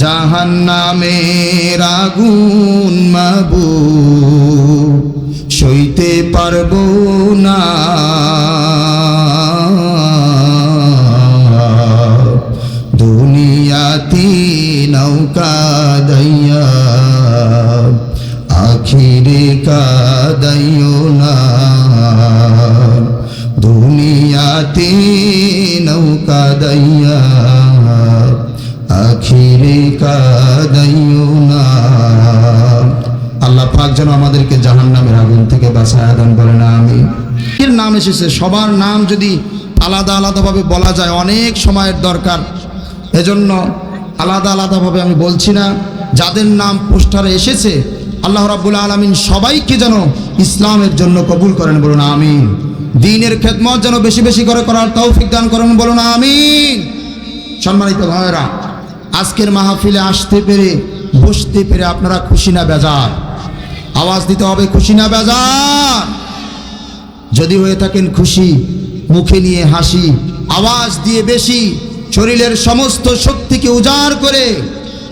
জাহান নামের আগুন মাবু সইতে পারব না। দুনিয়াতি নৌকা দইয়া, আখিরে কাদাইও না। দুনিয়াতে নৌকা দইয়া না আল্লাহ পাক যেন আমাদেরকে জাহান নামের আগুন থেকে বাঁচায় দান বলেন আমি এর নাম এসেছে, সবার নাম যদি আলাদা আলাদাভাবে বলা যায়, অনেক সময়ের দরকার। এজন্য আলাদা আলাদাভাবে আমি বলছি না, যাদের নাম পোস্টারে এসেছে, আল্লাহ রাব্বুল আলমিন সবাইকে যেন ইসলামের জন্য কবুল করেন, বলুন, আমিন। দিনের খেদমত যেন বেশি বেশি করে করার তৌফিক দান করেন, বলুন, আমিন। সম্মানিত ভাইয়েরা আজকের মাহফিলে আসতে পেরে, বসতে পেরে আপনারা খুশি না বেজার। আওয়াজ দিতে হবে, খুশি না বেজার। যদি হয়ে থাকেন খুশি, মুখে নিয়ে হাসি, আওয়াজ দিয়ে বেশি, শরীরের সমস্ত শক্তিকে উজাড় করে,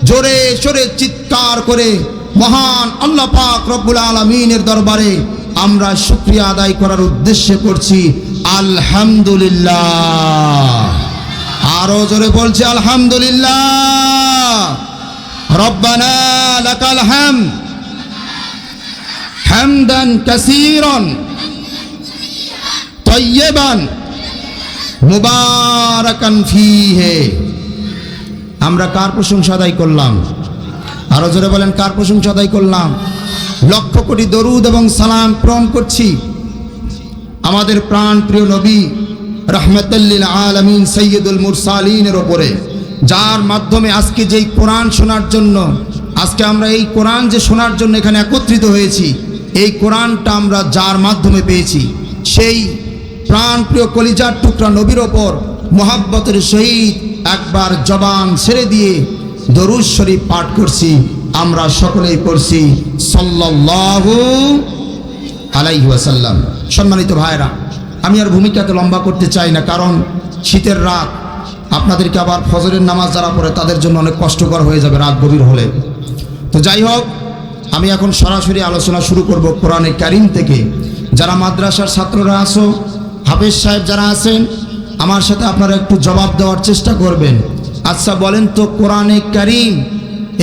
জোরে সোরে চিৎকার করে, মহান আল্লাহ পাক রব্বুল আলমিনের দরবারে আমরা শুক্রিয়া আদায় করার উদ্দেশ্যে করছি, আলহামদুলিল্লাহ। আরও জোরে বলছে, আলহামদুলিল্লাহ। আমরা কার প্রশংসা আদায় করলাম? আরও জোরে বলেন, কার প্রশংসা আদায় করলাম? লক্ষ কোটি দরুদ এবং সালাম প্রম করছি। আমাদের প্রাণ প্রিয় নবী রহমতুল্লিল আলমিন সৈয়দুল মুরসালিনের ওপরে। যার মাধ্যমে আজকে যেই কোরআন শোনার জন্য, আজকে আমরা এই কোরআন যে শোনার জন্য এখানে একত্রিত হয়েছি, এই কোরআনটা আমরা যার মাধ্যমে পেয়েছি, সেই প্রাণ প্রিয় কলিজার টুকরা নবীর ওপর মোহাব্বতের সহিত একবার জবান ছেড়ে দিয়ে দরুদ শরীফ পাঠ করছি, আমরা সকলেই করছি সাল্লাল্লাহু আলাইহি ওয়াসাল্লাম। সম্মানিত ভাইরা আমি আর ভূমিকাকে লম্বা করতে চাই না, কারণ শীতের রাত, আপনাদেরকে আবার ফজরের নামাজ যারা পড়ে তাদের জন্য অনেক কষ্টকর হয়ে যাবে রাত গভীর হলে। তো যাই হোক, আমি এখন সরাসরি আলোচনা শুরু করব কোরআনে কারিম থেকে। যারা মাদ্রাসার ছাত্ররা আসো হাফেজ সাহেব যারা আছেন, আমার সাথে আপনারা একটু জবাব দেওয়ার চেষ্টা করবেন। আচ্ছা বলেন তো কোরআনে কারিম,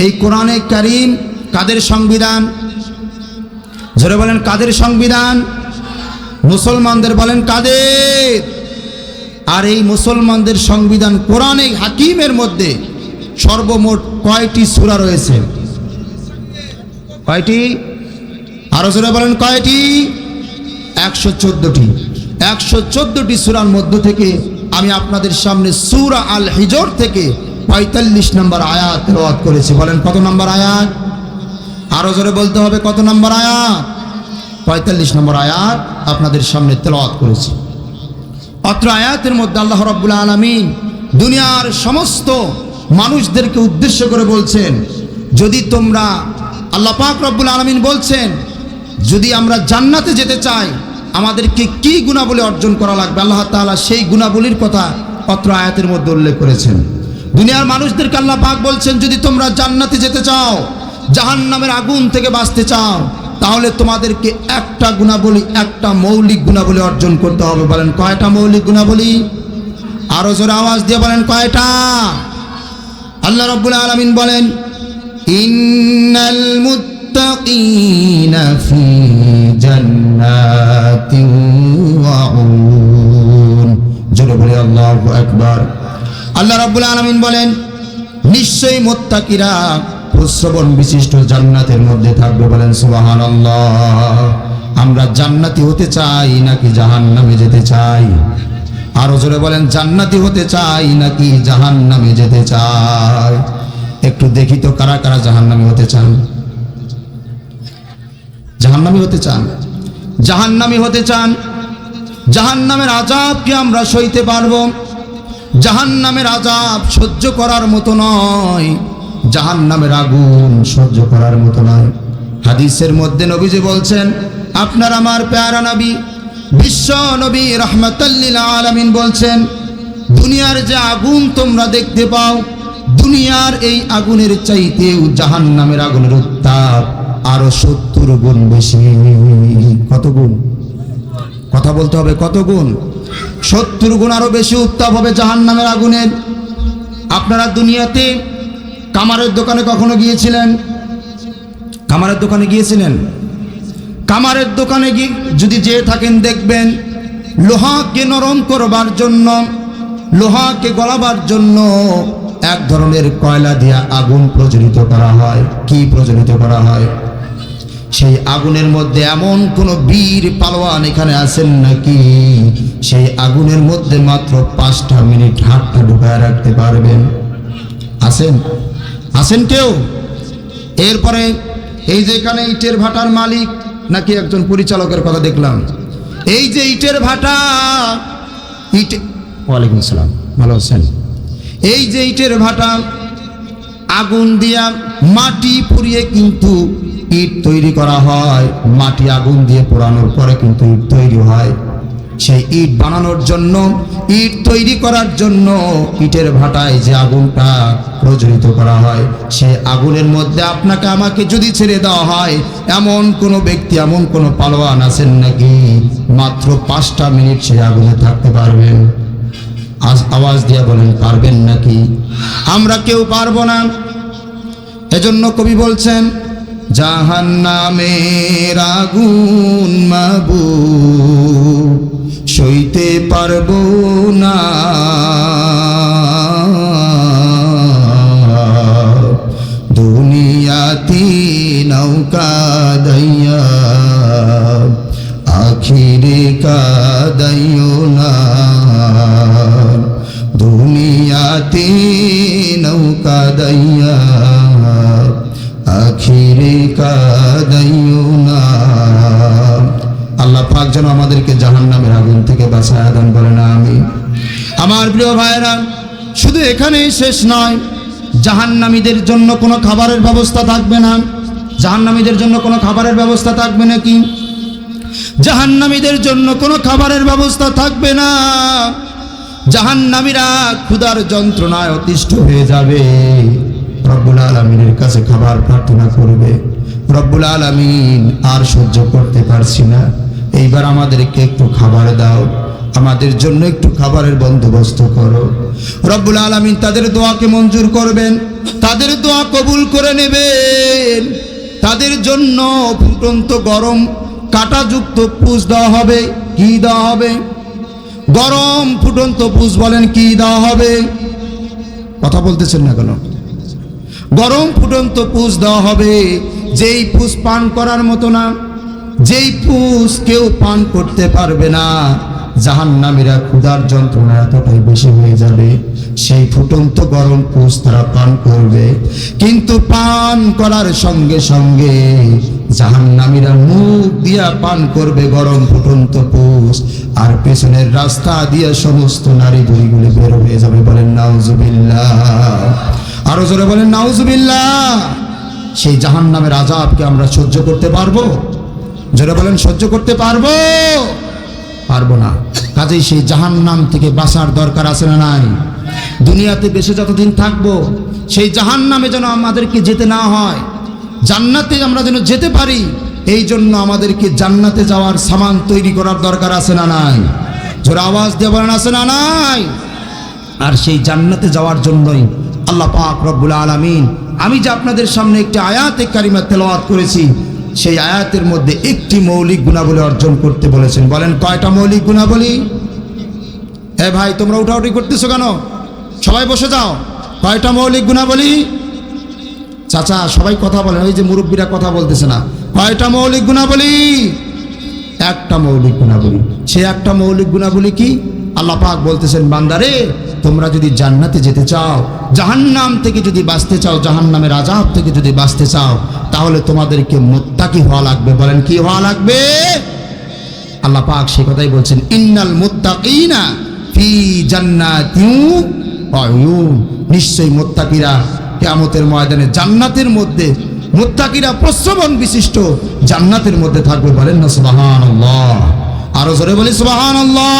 এই কোরআনে কারিম কাদের সংবিধান? ধরে বলেন, কাদের সংবিধান? মুসলমানদের বলেন, কাদের? আর এই মুসলমানদের সংবিধান কোরআনে হাকিমের মধ্যে সর্বমোট কয়টি সূরা রয়েছে? কয়টি? আরও জোরে বলেন, কয়টি? একশো চোদ্দটি। একশো চোদ্দটি সুরার মধ্য থেকে আমি আপনাদের সামনে সুরা আল হিজর থেকে পঁয়তাল্লিশ নম্বর আয়াত তেলাওয়াত করেছি। বলেন, কত নম্বর আয়াত? আরও জোরে বলতে হবে, কত নম্বর আয়াত? পঁয়তাল্লিশ নম্বর আয়াত আপনাদের সামনে তেলাওয়াত করেছি। অত্র আয়াতের মধ্যে আল্লাহ রব্বুল আলমিন দুনিয়ার সমস্ত মানুষদেরকে উদ্দেশ্য করে বলছেন, যদি তোমরা আল্লাহ পাক রব্বুল আলমিন বলছেন, যদি আমরা জান্নাতে যেতে চাই, আমাদেরকে কি গুণাবলী অর্জন করা লাগবে? আল্লাহ তাআলা সেই গুণাবলীর কথা অত্র আয়াতের মধ্যে উল্লেখ করেছেন। দুনিয়ার মানুষদেরকে আল্লাহ পাক বলছেন, যদি তোমরা জান্নাতে যেতে চাও, জাহান্নামের আগুন থেকে বাঁচতে চাও তাহলে তোমাদেরকে একটা গুণাবলী, একটা মৌলিক গুণাবলী অর্জন করতে হবে। বলেন, কয়টা মৌলিক গুণাবলী? আরও জোরে আওয়াজ দিয়ে বলেন, কয়টা? আল্লাহ রব্বুল আলমিন বলেন, ইন্নাল মুত্তাকিনা ফি জান্নাতিন ওয়া উয়ুন জোরে বলে, আল্লাহু আকবার। আল্লাহ রাব্বুল আলামিন বলেন, নিশ্চয়ই মুত্তাকিরা প্রশ্রবণ বিশিষ্ট জান্নাতের মধ্যে থাকবে বলেন সুবহানাল্লাহ। আমরা জান্নাতি হতে চাই নাকি জাহান্নামে যেতে চাই? আরও জোরে বলেন, জান্নাতি হতে চাই নাকি জাহান্নামে যেতে চাই? একটু দেখি তো কারা কারা জাহান্নামে হতে চান। জাহান্নামি হতে চান? জাহান্নামি হতে চান? জাহান জাহান্নামের আজাবকে আমরা সইতে পারব। জাহান্নামের আজাব সহ্য করার মতো নয়। জাহান্নামের আগুন সহ্য করার মতো নয়। হাদিসের মধ্যে নবীজি বলছেন, আপনার আমার প্যারা নবী, বিশ্ব নবী রহমতাল্লিল আলমিন বলছেন, দুনিয়ার যে আগুন তোমরা দেখতে পাও, দুনিয়ার এই আগুনের চাইতেও জাহান নামের আগুনের উত্তাপ আরও সত্তর গুণ বেশি। কত গুণ? কথা বলতে হবে, কত গুণ? সত্তর গুণ আরও বেশি উত্তাপ হবে জাহান নামের আগুনের। আপনারা দুনিয়াতে কামারের দোকানে কখনো গিয়েছিলেন? কামারের দোকানে গিয়েছিলেন? কামারের দোকানে গিয়ে যদি যেয়ে থাকেন, দেখবেন লোহাকে নরম করবার জন্য, লোহাকে গলাবার জন্য এক ধরনের কয়লা দিয়া আগুন প্রজ্বলিত করা হয়। কি প্রজ্বলিত করা হয়? সেই আগুনের মধ্যে এমন কোন বীর পালোয়ান এখানে আছেন নাকি? সেই আগুনের মধ্যে মাত্র পাঁচটা মিনিট হাতটা ঢুকায় রাখতে পারবেন। আছেন? আছেন কেউ? এরপরে এই যে এখানে ইটের ভাটার মালিক, নাকি একজন পরিচালকের কথা দেখলাম। এই যে ইটের ভাটা, ইটে ওয়ালাইকুম আসসালাম, ভালো আছেন? এই যে ইটের ভাটা, আগুন দিয়া মাটি পুড়িয়ে কিন্তু ইট তৈরি করা হয়। মাটি আগুন দিয়ে পোড়ানোর পরে কিন্তু ইট তৈরি হয়। সেই ইট বানানোর জন্য, ইট তৈরি করার জন্য ইটের ভাটায় যে আগুনটা প্রজ্বলিত করা হয়। সে আগুনের মধ্যে আপনাকে আমাকে যদি ছেড়ে দেওয়া হয়, এমন কোনো ব্যক্তি, এমন কোনো পালোয়ান আছেন নাকি? মাত্র পাঁচটা মিনিট সে আগুনে থাকতে পারবেন আজ- আওয়াজ দিয়ে বলেন, পারবেন নাকি? আমরা কেউ পারব না। এজন্য কবি বলছেন জাহান নামের আগুন মাবু সইতে পারব না। দুনিয়াতি নৌকা দইয়া, আখিরে কাদাইও না। দুনিয়াতে নৌকা দইয়া, আখিরে কাদাইও না। আল্লাহ পাক যেন আমাদেরকে জাহান নামের আগুন থেকে বাঁচায় দান বলে না আমি আমার প্রিয় ভাইয়েরা, শুধু এখানেই শেষ নয় জাহান্নামীদের জন্য কোনো খাবারের ব্যবস্থা থাকবে না। জাহান্নামীদের জন্য কোনো খাবারের ব্যবস্থা থাকবে নাকি? জাহান্নামীদের জন্য কোনো খাবারের ব্যবস্থা থাকবে না। জাহান্নামীরা ক্ষুধার যন্ত্রণায় অতিষ্ঠ হয়ে যাবে। রব্বুল আলমিনের কাছে খাবার প্রার্থনা করবে। রব্বুল আলমিন আর সহ্য করতে পারছি না। এইবার আমাদেরকে একটু খাবার দাও। আমাদের জন্য একটু খাবারের বন্দোবস্ত করো। রব্বুল আলমিন তাদের দোয়াকে মঞ্জুর করবেন, তাদের দোয়া কবুল করে নেবেন। তাদের জন্য ফুটন্ত গরম কাটাযুক্ত পুষ দেওয়া হবে, কি দেওয়া হবে? গরম ফুটন্ত পুষ বলেন, কি দেওয়া হবে? কথা বলতেছেন না কেন? গরম ফুটন্ত পুষ দেওয়া হবে, যেই পুষ পান করার মতো না, যেই পুষ কেউ পান করতে পারবে না। জাহান্নামীরা ক্ষুধার যন্ত্রণা এতটাই বেশি হয়ে যাবে, সেই ফুটন্ত গরম পুষ তারা পান করবে। কিন্তু পান করার সঙ্গে সঙ্গে জাহান্নামীরা মুখ দিয়া পান করবে গরম ফুটন্ত পুষ আর পেছনের রাস্তা দিয়ে সমস্ত নারী বুড়িগুলি বের হয়ে যাবে বলেন, নাউজুবিল্লাহ। আরও জোরে বলেন, নাউজুবিল্লাহ। সেই জাহান নামের আজাবকে আমরা সহ্য করতে পারব? জোরে বলেন, সহ্য করতে পারব? পারব না। কাজেই সেই জাহান নাম থেকে বাঁচার দরকার আছে না নাই? দুনিয়াতে বেশি যতদিন থাকব, সেই জাহান নামে যেন আমাদেরকে যেতে না হয়, জান্নাতে আমরা যেন যেতে পারি, এই জন্য আমাদেরকে জান্নাতে যাওয়ার সামান তৈরি করার দরকার আছে না নাই? জোর আওয়াজ বলেন, আছে না নাই? আর সেই জান্নাতে যাওয়ার জন্যই আল্লাহ পাক রব্বুল আলামিন, আমি যে আপনাদের সামনে একটি আয়াতে কারিমা তেলাওয়াত করেছি সেই আয়াতের মধ্যে একটি মৌলিক গুণাবলী অর্জন করতে বলেছেন। বলেন, কয়টা মৌলিক গুণাবলী? এ ভাই, তোমরা উঠাউটি করতেছো কেন? সবাই বসে যাও। কয়টা মৌলিক গুণাবলী? চাচা, সবাই কথা বলেন, ওই যে মুরব্বীরা কথা বলতেছে না। কয়টা মৌলিক গুণাবলী? একটা মৌলিক গুণাবলী। সে একটা মৌলিক গুণাবলী কি? আল্লাহ পাক বলতেছেন, বান্দারে তোমরা যদি জান্নাতে যেতে চাও, জাহান্নাম থেকে যদি বাঁচতে চাও, জাহান্নামের আজাব থেকে যদি বাঁচতে চাও, তাহলে তোমাদেরকে মোত্তাকি হওয়া লাগবে। বলেন, কি হওয়া লাগবে? আল্লাহ পাক সে কথাই বলছেন, ইন্নাল মুত্তাকিনা ফি জান্নাতিউ নিশ্চয়ই মুত্তাকিরা কিয়ামতের ময়দানে জান্নাতের মধ্যে, মুত্তাকিরা প্রশ্রবণ বিশিষ্ট জান্নাতের মধ্যে থাকবে। বলেন না, সুবহানাল্লাহ। আরও জোরে বলি, সুবহানাল্লাহ।